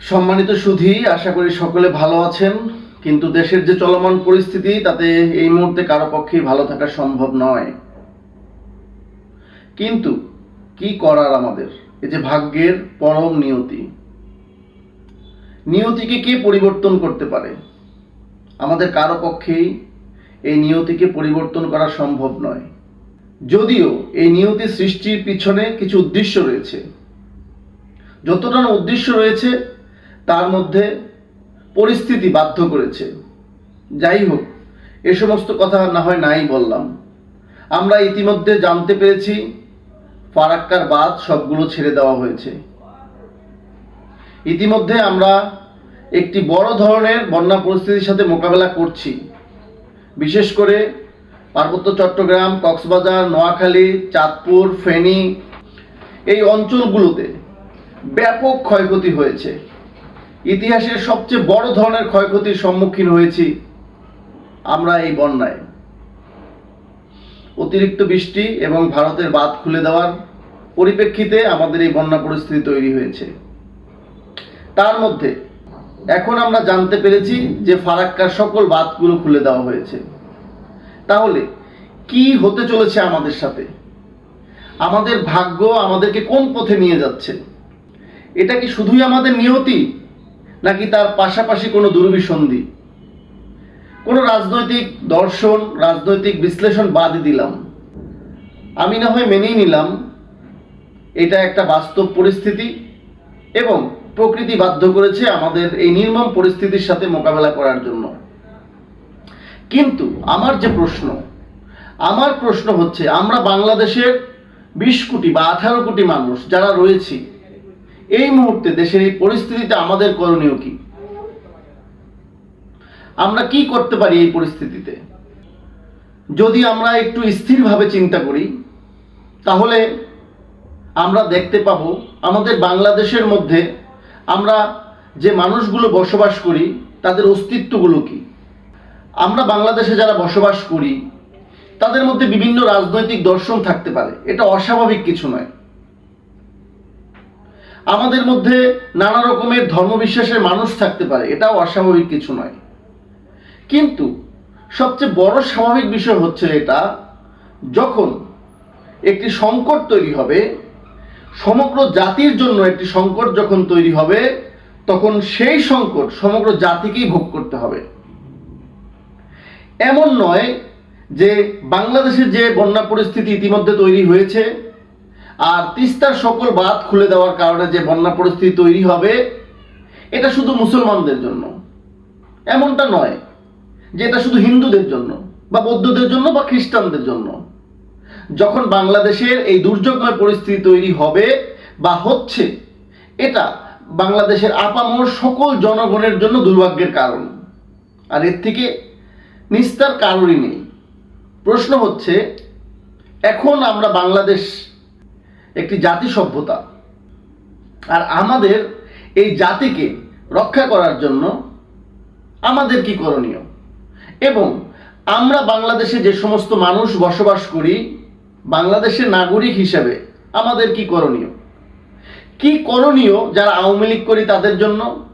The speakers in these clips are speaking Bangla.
সম্মানিত সুধী, আশা করি সকলে ভালো আছেন, কিন্তু দেশের যে চলমান পরিস্থিতি, তাতে এই মুহূর্তে কারও পক্ষেই ভালো থাকা সম্ভব নয়। কিন্তু কি করার আমাদের? এই যে ভাগ্যের পরম নিয়তি। নিয়তিকে কে পরিবর্তন করতে পারে? আমাদের কারও পক্ষেই এই নিয়তিকে পরিবর্তন করা সম্ভব নয়। যদিও এই নিয়তি সৃষ্টির পিছনে কিছু উদ্দেশ্য রয়েছে। যতটা উদ্দেশ্য রয়েছে তার মধ্যে পরিস্থিতি বাধ্য করেছে। যাই হোক, এ সমস্ত কথা না হয় নাই বললাম। আমরা ইতিমধ্যে জানতে পেরেছি, ফারাক্কার বাদ সবগুলো ছেড়ে দেওয়া হয়েছে। ইতিমধ্যে আমরা একটি বড় ধরনের বন্যা পরিস্থিতির সাথে মোকাবেলা করছি। বিশেষ করে পার্বত্য চট্টগ্রাম, কক্সবাজার, নোয়াখালী, চাঁদপুর, ফেনী, এই অঞ্চলগুলোতে ব্যাপক ক্ষয়ক্ষতি হয়েছে। ইতিহাসের সবচেয়ে বড় ধরনের ক্ষয়ক্ষতির সম্মুখীন হয়েছি আমরা এই বন্যায়। অতিরিক্ত বৃষ্টি এবং ভারতের বাঁধ খুলে দেওয়ার পরিপ্রেক্ষিতে আমাদের এই বন্যা পরিস্থিতি তৈরি হয়েছে। তার মধ্যে এখন আমরা জানতে পেরেছি যে ফারাক্কার সকল বাঁধগুলো খুলে দেওয়া হয়েছে। তাহলে কি হতে চলেছে আমাদের সাথে? আমাদের ভাগ্য আমাদেরকে কোন পথে নিয়ে যাচ্ছে? এটা কি শুধুই আমাদের নিয়তি? নাকি তার পাশাপাশি কোনো দুর্বিসন্ধি কোনো রাজনৈতিক দর্শন, রাজনৈতিক বিশ্লেষণ বাদ দিলাম। আমি না হয় মেনেই নিলাম। এটা একটা বাস্তব পরিস্থিতি এবং প্রকৃতি বাধ্য করেছে আমাদের এই নির্মম পরিস্থিতির সাথে মোকাবেলা করার জন্য। কিন্তু আমার যে প্রশ্ন, আমার প্রশ্ন হচ্ছে, আমরা বাংলাদেশের বিশ কোটি বা আঠারো কোটি মানুষ যারা রয়েছি এই মুহূর্তে দেশের এই পরিস্থিতিতে আমাদের করণীয় কি? আমরা কি করতে পারি এই পরিস্থিতিতে? যদি আমরা একটু স্থিরভাবে চিন্তা করি, তাহলে আমরা দেখতে পাবো আমাদের বাংলাদেশের মধ্যে আমরা যে মানুষগুলো বসবাস করি, তাদের অস্তিত্বগুলো কি? আমরা বাংলাদেশে যারা বসবাস করি, তাদের মধ্যে বিভিন্ন রাজনৈতিক দর্শন থাকতে পারে। এটা অস্বাভাবিক কিছু নয়। আমাদের মধ্যে নানা রকমের ধর্মবিশ্বাসের মানুষ থাকতে পারে, এটাও অস্বাভাবিক কিছু নয়। কিন্তু সবচেয়ে বড় স্বাভাবিক বিষয় হচ্ছে এটা, যখন একটি সংকট তৈরি হবে, সমগ্র জাতির জন্য একটি সংকট যখন তৈরি হবে, তখন সেই সংকট সমগ্র জাতিকেই ভোগ করতে হবে। এমন নয় যে বাংলাদেশে যে বন্যা পরিস্থিতি ইতিমধ্যে তৈরি হয়েছে আর তিস্তার সকল বাঁধ খুলে দেওয়ার কারণে যে বন্যা পরিস্থিতি তৈরি হবে, এটা শুধু মুসলমানদের জন্য। এমনটা নয় যে এটা শুধু হিন্দুদের জন্য বা বৌদ্ধদের জন্য বা খ্রিস্টানদের জন্য। যখন বাংলাদেশের এই দুর্যোগময় পরিস্থিতি তৈরি হবে বা হচ্ছে, এটা বাংলাদেশের আপামর সকল জনগণের জন্য দুর্ভাগ্যের কারণ। আর এর থেকে নিস্তার কারণই নেই। প্রশ্ন হচ্ছে, এখন আমরা বাংলাদেশ একটি জাতি সভ্যতা। আর আমাদের এই জাতিকে রক্ষা করার জন্য আমাদের কি করণীয়? এবং আমরা বাংলাদেশে যে সমস্ত মানুষ বসবাস করি, বাংলাদেশের নাগরিক হিসেবে আমাদের কি করণীয়? কি করণীয় যারা আওয়ামী লীগ করি তাদের জন্য,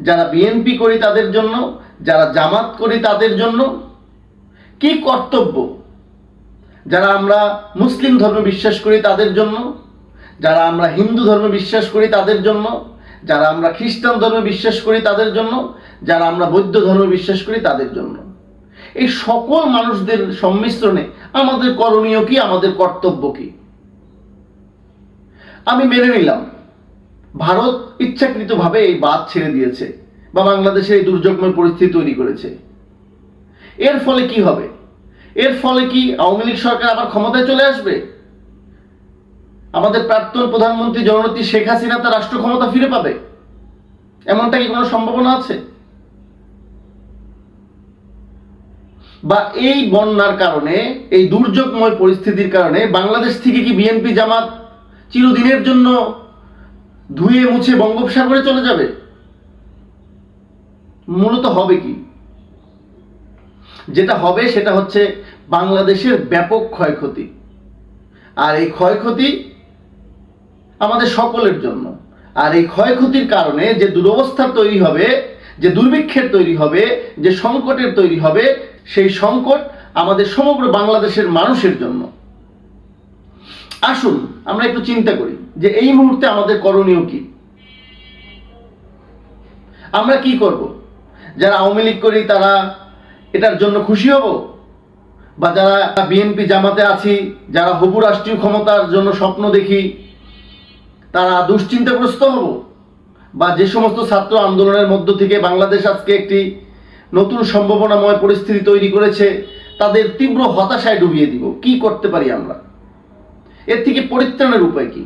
যারা বিএনপি করি তাদের জন্য, যারা জামাত করি তাদের জন্য? কি কর্তব্য? যারা আমরা মুসলিম ধর্মে বিশ্বাস করি তাদের জন্য, যারা আমরা হিন্দু ধর্মে বিশ্বাস করি তাদের জন্য, যারা আমরা খ্রিস্টান ধর্মে বিশ্বাস করি তাদের জন্য, যারা আমরা বৌদ্ধ ধর্মে বিশ্বাস করি তাদের জন্য। এই সকল মানুষদের সম্মিশ্রণে আমাদের করণীয় কি, আমাদের কর্তব্য কি? আমি মেনে নিলাম, ভারত ইচ্ছাকৃতভাবে এই বাদ ছেড়ে দিয়েছে বা বাংলাদেশে এই দুর্যোগময় পরিস্থিতি তৈরি করেছে। এর ফলে কি হবে? এর ফলে কি আওয়ামী লীগ সরকার আবার ক্ষমতায় চলে আসবে? আমাদের প্রাক্তন প্রধানমন্ত্রী জননেত্রী শেখ হাসিনা তার রাষ্ট্র ক্ষমতা ফিরে পাবে? এমনটা কি কোনো সম্ভাবনা আছে? বা এই বন্যার কারণে, এই দুর্যোগময় পরিস্থিতির কারণে বাংলাদেশ থেকে কি বিএনপি জামাত চিরদিনের জন্য ধুয়ে মুছে বঙ্গোপসাগরে চলে যাবে? মূলত হবে কি? যেটা হবে সেটা হচ্ছে বাংলাদেশের ব্যাপক ক্ষয়ক্ষতি। আর এই ক্ষয়ক্ষতি আমাদের সকলের জন্য। আর এই ক্ষয়ক্ষতির কারণে যে দুরবস্থার তৈরি হবে, যে দুর্ভিক্ষের তৈরি হবে, যে সংকটের তৈরি হবে, সেই সংকট আমাদের সমগ্র বাংলাদেশের মানুষের জন্য। আসুন, আমরা একটু চিন্তা করি যে এই মুহূর্তে আমাদের করণীয় কি? আমরা কি করব? যারা আওয়ামী লীগ করি, তারা এটার জন্য খুশি হব? বা যারা বিএনপি জামাতে আছি, যারা হবু রাষ্ট্রীয় ক্ষমতার জন্য স্বপ্ন দেখি, তারা দুশ্চিন্তাগ্রস্ত হব? বা যে সমস্ত ছাত্র আন্দোলনের মধ্য থেকে বাংলাদেশ আজকে একটি নতুন সম্ভাবনাময় পরিস্থিতি তৈরি করেছে, তাদের তীব্র হতাশায় ডুবিয়ে দিব। কি করতে পারি আমরা? এর থেকে পরিত্রাণের উপায় কি?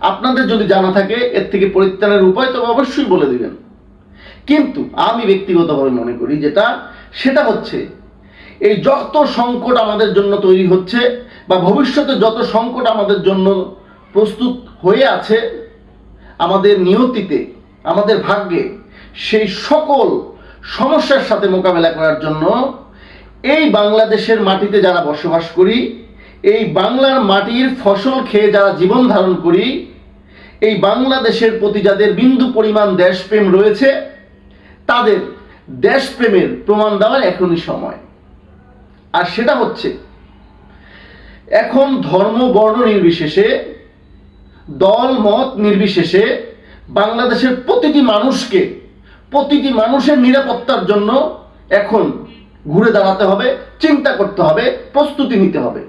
আপনাদের যদি জানা থাকে, এর থেকে পরিত্রাণের উপায় তবে অবশ্যই বলে দিবেন। কিন্তু আমি ব্যক্তিগতভাবে মনে করি যেটা, সেটা হচ্ছে এই যত সংকট আমাদের জন্য তৈরি হচ্ছে বা ভবিষ্যতে যত সংকট আমাদের জন্য প্রস্তুত হয়ে আছে, আমাদের নিয়তিতে, আমাদের ভাগ্যে, সেই সকল সমস্যার সাথে মোকাবেলা করার জন্য এই বাংলাদেশের মাটিতে যারা বসবাস করি, এই বাংলার মাটির ফসল খেয়ে যারা জীবন ধারণ করি, এই বাংলাদেশের প্রতি যাদের বিন্দু পরিমাণ দেশপ্রেম রয়েছে তাদের দেশপ্রেমের প্রমাণ দেওয়ার এখনই সময়। আর সেটা হচ্ছে, এখন ধর্ম, বর্ণ নির্বিশেষে, দল, মত নির্বিশেষে বাংলাদেশের প্রতিটি মানুষকে, প্রতিটি মানুষের নিরাপত্তার জন্য এখন ঘুরে দাঁড়াতে হবে, চিন্তা করতে হবে, প্রস্তুতি নিতে হবে।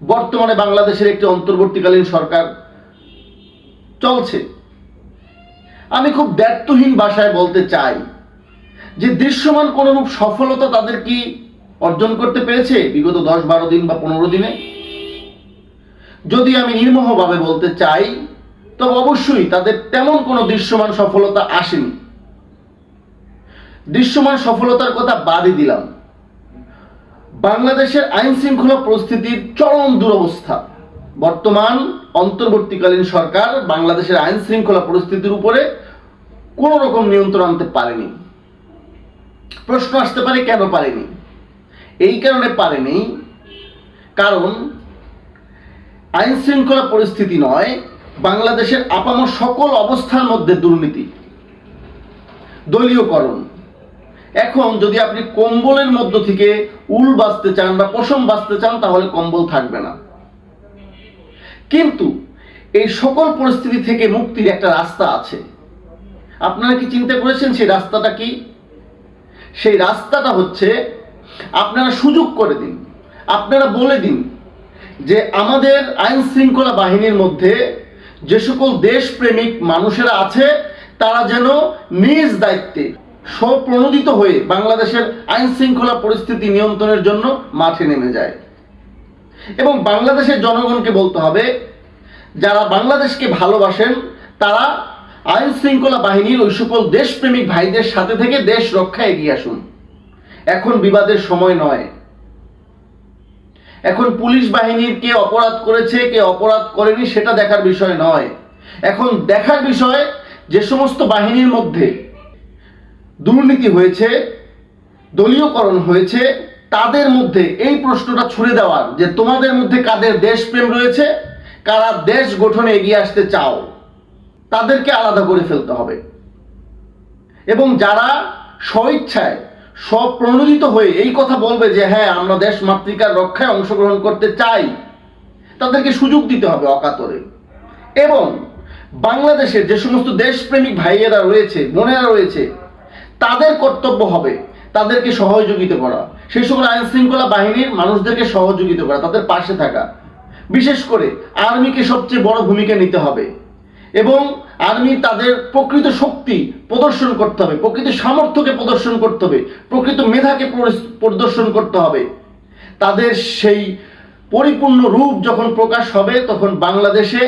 বর্তমানে বাংলাদেশের একটি অন্তর্বর্তীকালীন সরকার চলছে। আমি খুব ব্যর্থহীন ভাষায় বলতে চাই যে দৃশ্যমান কোনরূপ সফলতা তাদের কি অর্জন করতে পেরেছে বিগত দশ বারো দিন বা পনেরো দিনে? যদি আমি নির্মোহভাবে বলতে চাই, তবে অবশ্যই তাদের তেমন কোনো দৃশ্যমান সফলতা আসেনি। দৃশ্যমান সফলতার কথা বাদই দিলাম। বাংলাদেশের আইন শৃঙ্খলা পরিস্থিতির চরম দুরবস্থা। বর্তমান অন্তর্বর্তীকালীন সরকার বাংলাদেশের আইন শৃঙ্খলা পরিস্থিতির উপরে কোনো রকম নিয়ন্ত্রণ আনতে পারেনি। প্রশ্ন আসতে পারে, কেন পারেনি? এই কারণে পারেনি কারণ আইন শৃঙ্খলা পরিস্থিতি নয়, বাংলাদেশের আপামর সকল অবস্থার মধ্যে দুর্নীতি, দলীয়করণ। এখন যদি আপনি কম্বলের মধ্য থেকে উল বাঁচতে চান বা পশম বাঁচতে চান, তাহলে কম্বল থাকবে না। কিন্তু এই সকল পরিস্থিতি থেকে মুক্তির একটা রাস্তা আছে। আপনারা কি চিন্তা করেছেন সেই রাস্তাটা কি? সেই রাস্তাটা হচ্ছে আপনারা সুযোগ করে দিন, আপনারা বলে দিন যে আমাদের আইন শৃঙ্খলা বাহিনীর মধ্যে যে সকল দেশপ্রেমিক মানুষেরা আছে, তারা যেন নিজ দায়িত্বে স্বপ্রণোদিত হয়ে বাংলাদেশের আইন শৃঙ্খলা পরিস্থিতি নিয়ন্ত্রণের জন্য মাঠে নেমে যায়। এবং বাংলাদেশের জনগণকে বলতে হবে, যারা বাংলাদেশকে ভালোবাসেন, তারা আইন শৃঙ্খলা বাহিনীর ওই সকল দেশপ্রেমিক ভাইদের সাথে থেকে দেশ রক্ষা এগিয়ে আসুন। এখন বিবাদের সময় নয়। এখন পুলিশ বাহিনীর কে অপরাধ করেছে, কে অপরাধ করেনি, সেটা দেখার বিষয় নয়। এখন দেখার বিষয়, যে সমস্ত বাহিনীর মধ্যে দুর্নীতি হয়েছে, দলীয়করণ হয়েছে তাদের মধ্যে এই প্রশ্নটা ছুড়ে দেওয়ার, যে তোমাদের মধ্যে কাদের দেশপ্রেম রয়েছে, কারা দেশ গঠনে এগিয়ে আসতে চাও, তাদেরকে আলাদা করে ফেলতে হবে। এবং যারা স্বইচ্ছায় স্বপ্রণোদিত হয়ে এই কথা বলবে যে হ্যাঁ আমরা দেশ মাতৃকার রক্ষায় অংশগ্রহণ করতে চাই, তাদেরকে সুযোগ দিতে হবে অকাতরে। এবং বাংলাদেশের যে সমস্ত দেশপ্রেমিক ভাইয়েরা রয়েছে, বোনেরা রয়েছে, তাদের কর্তব্য হবে তাদেরকে সহযোগিতা করা। সেই সকল আইন শৃঙ্খলা বাহিনীর মানুষদেরকে সহযোগিতা করা, তাদের পাশে থাকা। বিশেষ করে আর্মিকে সবচেয়ে বড় ভূমিকা নিতে হবে এবং আর্মি তাদের প্রকৃত শক্তি প্রদর্শন করতে হবে, প্রকৃত সামর্থ্যকে প্রদর্শন করতে হবে, প্রকৃত মেধাকে প্রদর্শন করতে হবে। তাদের সেই পরিপূর্ণ রূপ যখন প্রকাশ হবে, তখন বাংলাদেশে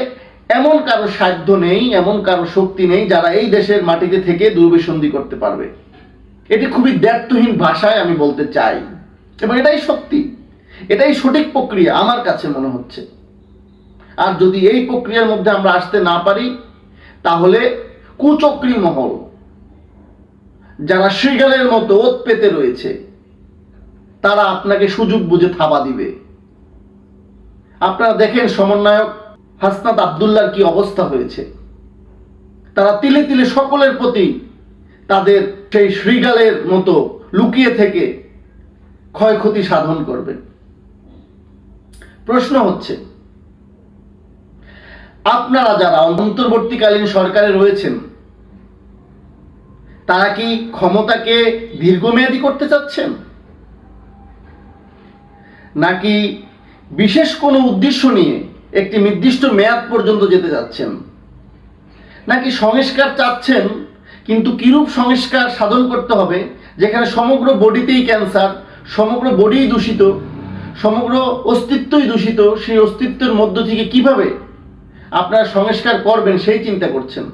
এমন কারও সাধ্য নেই, এমন কারও শক্তি নেই যারা এই দেশের মাটিতে থেকে দুর্বিসন্ধি করতে পারবে। এটি খুবই দ্ব্যর্থহীন ভাষায় আমি বলতে চাই। এবং এটাই সত্যি। এটাই সঠিক প্রক্রিয়া আমার কাছে মনে হচ্ছে। আর যদি এই প্রক্রিয়ার মধ্যে আমরা আসতে না পারি, তাহলে কুচক্রী মহল, যারা শৃগালের মতো ওত পেতে রয়েছে, তারা আপনাকে সুযোগ বুঝে থাবা দিবে। আপনারা দেখেন সমন্বয়ক হাসনাত আবদুল্লার কি অবস্থা হয়েছে। তারা তিলে তিলে সকলের প্রতি তাদের সেই শ্রীগালের মতো লুকিয়ে থেকে ক্ষয়ক্ষতি সাধন করবে। প্রশ্ন হচ্ছে, আপনারা যারা অন্তর্বর্তীকালীন সরকারে রয়েছেন, তারা কি ক্ষমতাকে দীর্ঘমেয়াদী করতে চাচ্ছেন? নাকি বিশেষ কোনো উদ্দেশ্য নিয়ে একটি নির্দিষ্ট মেয়াদ পর্যন্ত যেতে যাচ্ছেন নাকি সংস্কার চাচ্ছেন কিন্তু কিরূপ সংস্কার সাধন করতে হবে? যেখানে সমগ্র বডিতেই ক্যান্সার, সমগ্র বডিই দূষিত, সমগ্র অস্তিত্বই দূষিত, সেই অস্তিত্বের মধ্য থেকে কীভাবে আপনারা সংস্কার করবেন সেই চিন্তা করছেন।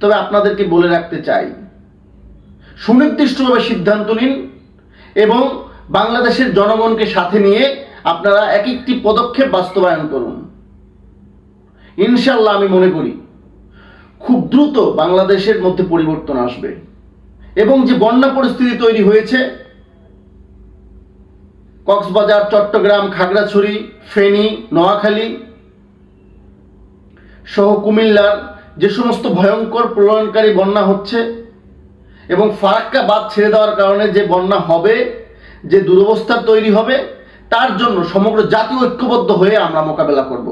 তবে আপনাদেরকে বলে রাখতে চাই, সুনির্দিষ্টভাবে সিদ্ধান্ত নিন এবং বাংলাদেশের জনগণকে সাথে নিয়ে আপনারা এক একটি পদক্ষেপ বাস্তবায়ন করুন। ইনশাল্লাহ আমি মনে করি খুব দ্রুত বাংলাদেশের মধ্যে পরিবর্তন আসবে। এবং যে বন্যা পরিস্থিতি তৈরি হয়েছে, কক্সবাজার, চট্টগ্রাম, খাগড়াছড়ি, ফেনী, নোয়াখালী সহ কুমিল্লার যে সমস্ত ভয়ঙ্কর প্রলয়নকারী বন্যা হচ্ছে এবং ফারাক্কা বাদ ছেড়ে দেওয়ার কারণে যে বন্যা হবে, যে দুরবস্থা তৈরি হবে, তার জন্য সমগ্র জাতি ঐক্যবদ্ধ হয়ে আমরা মোকাবেলা করব।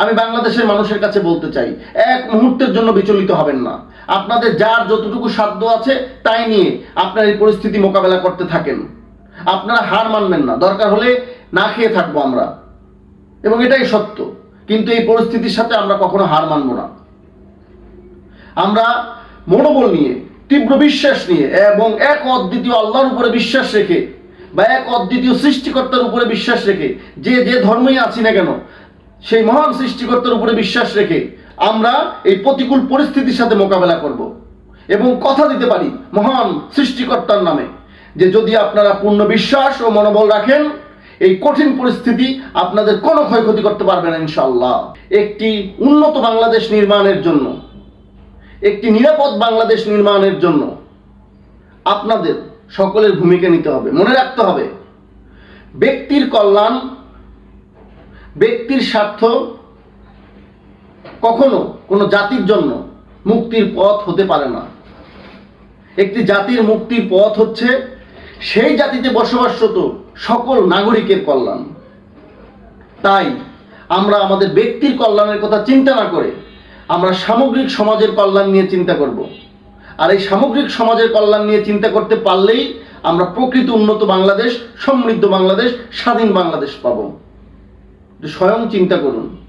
আমি বাংলাদেশের মানুষের কাছে বলতে চাই, এক মুহূর্তের জন্য বিচলিত হবেন না। আপনাদের যার যতটুকু সাধ্য আছে, তাই নিয়ে আপনার এই পরিস্থিতি মোকাবেলা করতে থাকেন। আপনারা হার মানবেন না, দরকার হলে না খেয়ে থাকব আমরা। এবং এটাই সত্য, কিন্তু এই পরিস্থিতির সাথে আমরা কখনো হার মানব না। আমরা মনোবল নিয়ে, তীব্র বিশ্বাস নিয়ে, এবং এক অদ্বিতীয় আল্লাহর উপরে বিশ্বাস রেখে, বা এক অদ্বিতীয় সৃষ্টিকর্তার উপরে বিশ্বাস রেখে, যে যে ধর্মই আছি না কেন সেই মহান সৃষ্টিকর্তার উপরে বিশ্বাস রেখে আমরা এই প্রতিকূল পরিস্থিতির সাথে মোকাবেলা করব এবং কথা দিতে পারি মহান সৃষ্টিকর্তার নামে যে যদি আপনারা পূর্ণ বিশ্বাস ও মনোবল রাখেন, এই কঠিন পরিস্থিতি আপনাদের কোনো ক্ষয়ক্ষতি করতে পারবে না ইনশাল্লাহ একটি উন্নত বাংলাদেশ নির্মাণের জন্য, একটি নিরাপদ বাংলাদেশ নির্মাণের জন্য আপনাদের সকলের ভূমিকা নিতে হবে, মনে রাখতে হবে। ব্যক্তির কল্যাণ ব্যক্তির স্বার্থ কখনো কোনো জাতির জন্য মুক্তির পথ হতে পারে না। একটি জাতির মুক্তির পথ হচ্ছে সেই জাতিতে বসবাসরত সকল নাগরিকের কল্যাণ। তাই আমরা আমাদের ব্যক্তির কল্যাণের কথা চিন্তা না করে আমরা সামগ্রিক সমাজের কল্যাণ নিয়ে চিন্তা করব। আর এই সামগ্রিক সমাজের কল্যাণ নিয়ে চিন্তা করতে পারলেই আমরা প্রকৃত উন্নত বাংলাদেশ, সমৃদ্ধ বাংলাদেশ, স্বাধীন বাংলাদেশ পাব। স্বয়ং চিন্তা করুন।